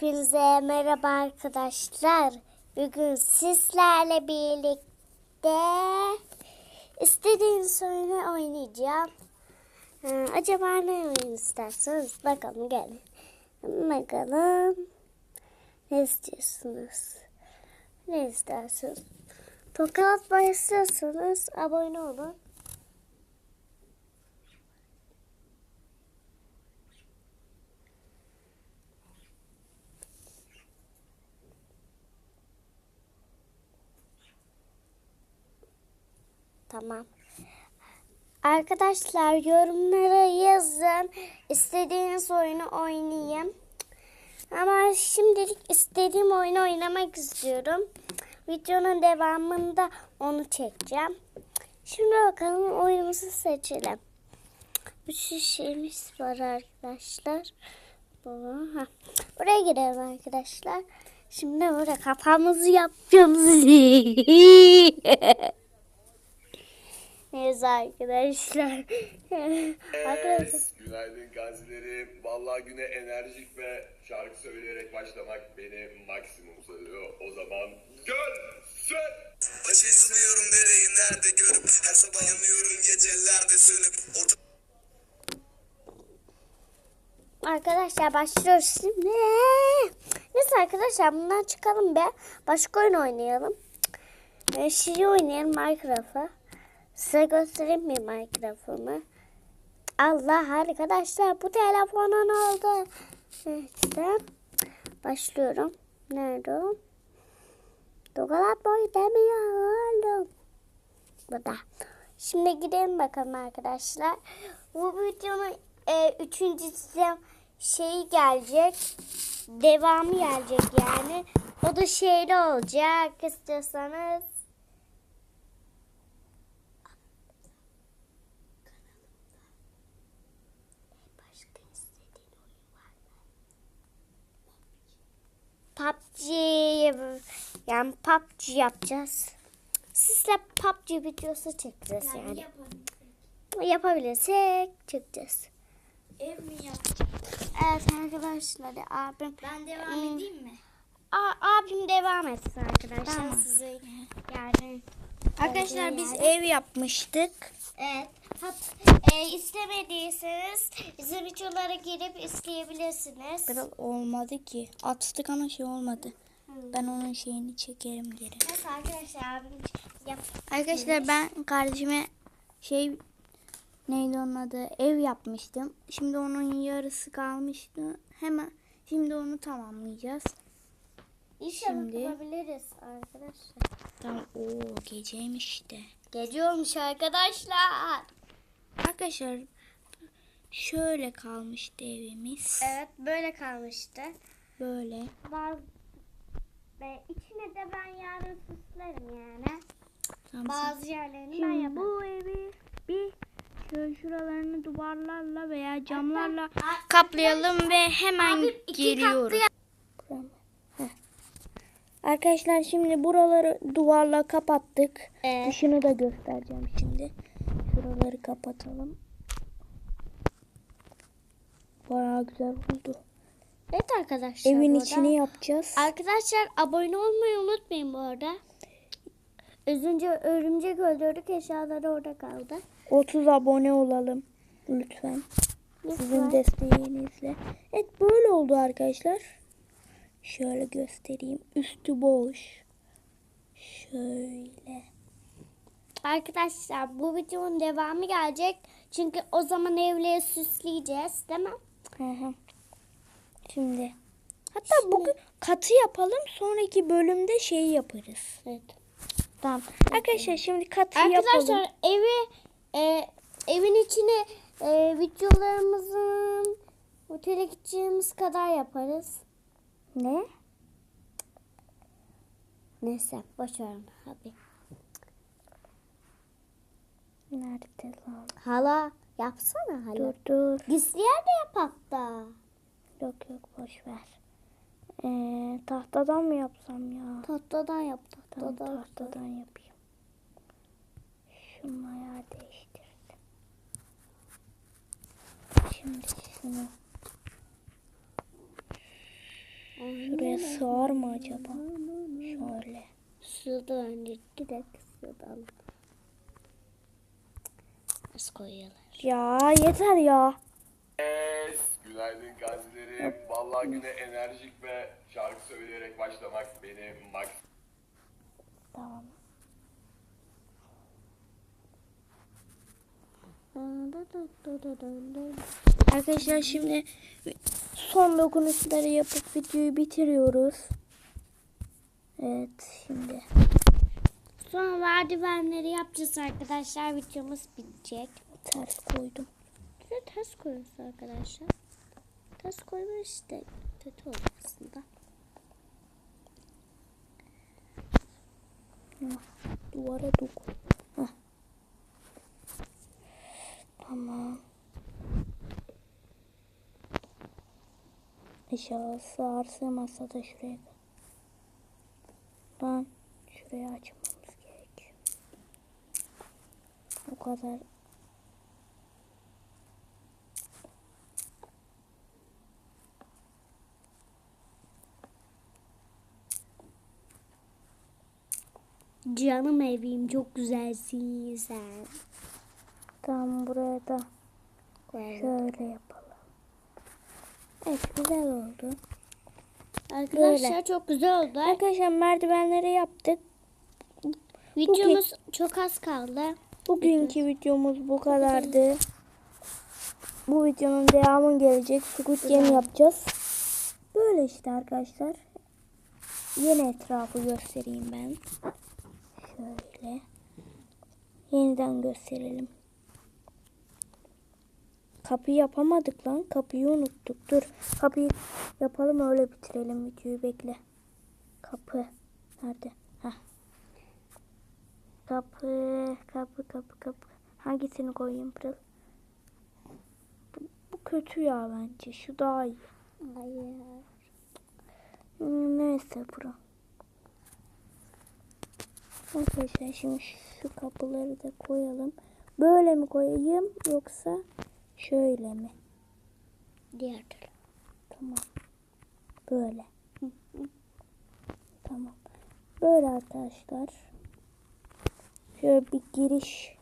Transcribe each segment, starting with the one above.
Hepinize merhaba arkadaşlar. Bugün sizlerle birlikte istediğiniz oyunu oynayacağım. Ha, acaba ne oyun isterseniz bakalım gelin. Bakalım. Ne istiyorsunuz? Ne istersiniz? Tokat başlıyorsanız abone olun. Tamam. Arkadaşlar yorumlara yazın. İstediğiniz oyunu oynayayım. Ama şimdilik istediğim oyunu oynamak istiyorum. Videonun devamında onu çekeceğim. Şimdi bakalım oyunumuzu seçelim. Bir şeyimiz var arkadaşlar. Bu, ha. Buraya girelim arkadaşlar. Şimdi burada kafamızı yapacağız. Neyse arkadaşlar. arkadaşlar. Evet, günaydın gazilerim. Vallahi güne enerjik ve şarkı söyleyerek başlamak beni maksimum sarıyor. O zaman görsün. Başı sınıyorum dereyi nerede görüp Her sabah yanıyorum gecelerde sönüp Orta Arkadaşlar başlıyoruz şimdi. Neyse arkadaşlar bundan çıkalım be. Başka oyun oynayalım. Ee, şey oynayalım Minecraft'ı. Size göstereyim mi Minecraft'ımı? Allah arkadaşlar bu telefona ne oldu? İşte başlıyorum. Nerede o? Dogalat boy demiyorum. Burada. Şimdi gidelim bakalım arkadaşlar. Bu videonun e, üçüncüsü şeyi gelecek. Devamı gelecek yani. O da şeyli olacak istiyorsanız. Başka istediğin oyun var mı? PUBG yani PUBG yapacağız. Sizle PUBG videosu çekeceğiz yani. Yapabilirsek çekeceğiz. Ev mi yapacağım? Evet arkadaşlar abim. Ben devam Hmm. edeyim mi? A- abim devam etsin arkadaşlar. Tamam. Size yani. Arkadaşlar biz yani. ev yapmıştık. Evet. Hat, e, istemediyseniz bizim videolara girip isteyebilirsiniz. Biraz olmadı ki. Attık ama şey olmadı. Ben onun şeyini çekerim geri. Neyse arkadaşlar abim yap. Arkadaşlar ben kardeşime şey neydi onun adı ev yapmıştım. Şimdi onun yarısı kalmıştı. Hemen şimdi onu tamamlayacağız. İnşallah Şimdi- yapabiliriz arkadaşlar. Tamam o geceymiş de. Gece olmuş arkadaşlar. Arkadaşlar şöyle kalmıştı evimiz. Evet böyle kalmıştı. Böyle. Bazı içine de ben yarın süslerim yani. Tamam. Bazı yerlerini ben Şimdi yaparım. bu evi bir şöyle şuralarını duvarlarla veya camlarla Hatta- kaplayalım ve hemen Abi. Arkadaşlar şimdi buraları duvarla kapattık. Evet. Dışını da göstereceğim şimdi. Şuraları kapatalım. Bayağı güzel oldu. Evet arkadaşlar. Evin burada- içini yapacağız. Arkadaşlar abone olmayı unutmayın bu arada. Az önce örümcek öldürdük eşyaları orada kaldı. 30 abone olalım lütfen. Sizin Lütfen. desteğinizle. Evet böyle oldu arkadaşlar. Şöyle göstereyim. Üstü boş. Şöyle. Arkadaşlar bu videonun devamı gelecek. Çünkü o zaman evleri süsleyeceğiz değil mi? Hı hı. Şimdi. Hatta bugün katı yapalım. Sonraki bölümde şey yaparız. Evet. Tamam. Arkadaşlar şimdi katı Arkadaşlar yapalım. evi e, evin içine e, videolarımızın otele gideceğimiz kadar yaparız. Ne? Neyse boş ver onu abi. Nerede lan? Hala yapsana hala. Dur dur. Gizli yerde yap hatta. Yok yok boş ver. Ee, tahtadan mı yapsam ya? Tahtadan yap Tamam tahtadan. tahtadan yapayım. Şunu ayağı değiştirdim. Şimdi şunu. Şuraya sığar mı acaba? Şöyle. Suda önce direkt sudan. Nasıl koyuyorlar? Ya yeter ya. Evet, günaydın gazilerim. Vallahi güne enerjik ve şarkı söyleyerek başlamak beni Max Tamam. Arkadaşlar şimdi son dokunuşları yapıp videoyu bitiriyoruz. Evet şimdi. Sonra merdivenleri yapacağız arkadaşlar. Videomuz bitecek. Ters koydum. De ters koyuyoruz arkadaşlar. Ters koyma işte kötü olur aslında. Duvara dokun. Heh. Tamam. İnşallah sığar sığmazsa da şuraya. Lan şuraya açmamız Kadar Canım evim çok güzelsin sen. Tamam buraya da şöyle yapalım. Evet güzel oldu. Arkadaşlar Böyle. çok güzel oldu. Arkadaşlar merdivenleri yaptık. Videomuz çok az kaldı. Bugünkü videomuz bu kadardı. Bu videonun devamı gelecek. Squid Game yapacağız. Böyle işte arkadaşlar. Yeni etrafı göstereyim ben. Şöyle. Yeniden gösterelim. Kapıyı yapamadık lan. Kapıyı unuttuk. Dur. Kapıyı yapalım öyle bitirelim videoyu. Bekle. Kapı. Nerede? Kapı, kapı, kapı, kapı. Hangisini koyayım Pırıl? Bu, bu kötü ya bence. Şu daha iyi. Hayır. Neyse Pırıl. Arkadaşlar şimdi şu kapıları da koyalım. Böyle mi koyayım yoksa şöyle mi? Diğer türlü. Tamam. Böyle. Tamam. Böyle arkadaşlar. Şöyle bir giriş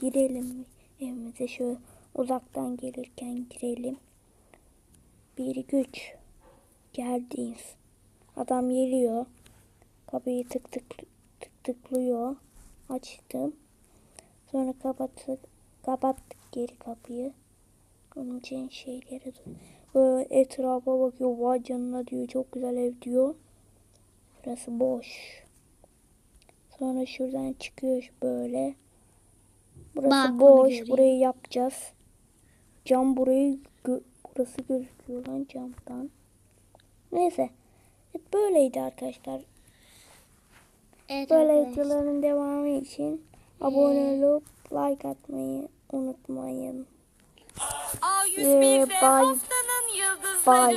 girelim evimize şöyle uzaktan gelirken girelim. Bir güç geldiyiz. Adam geliyor. Kapıyı tık tık tık tıklıyor. Açtım. Sonra kapattık. Kapattık geri kapıyı. Onun için şeyleri böyle etrafa bakıyor. Vay canına diyor. Çok güzel ev diyor. Burası boş. Sonra şuradan çıkıyor böyle. Burası Balkonu boş. göreyim. Burayı yapacağız. Cam burayı gö- burası gözüküyor lan camdan. Neyse. Evet, böyleydi arkadaşlar. Evet Böyle arkadaşlar. videoların devamı için abone olup like atmayı unutmayın. A101'de Ee, bye. Bye.